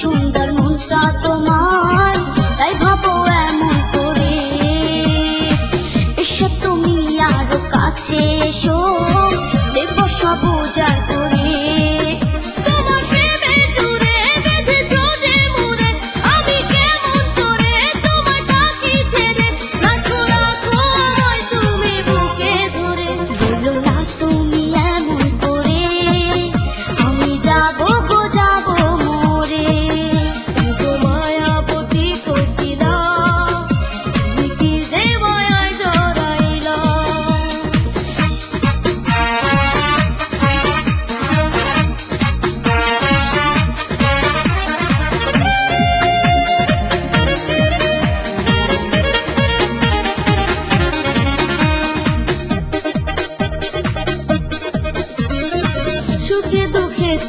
সুন্দর মনটা তোমার তাই ভাবো এমন করে। এসো তুমি আরও কাছে এসো দেব সবুজার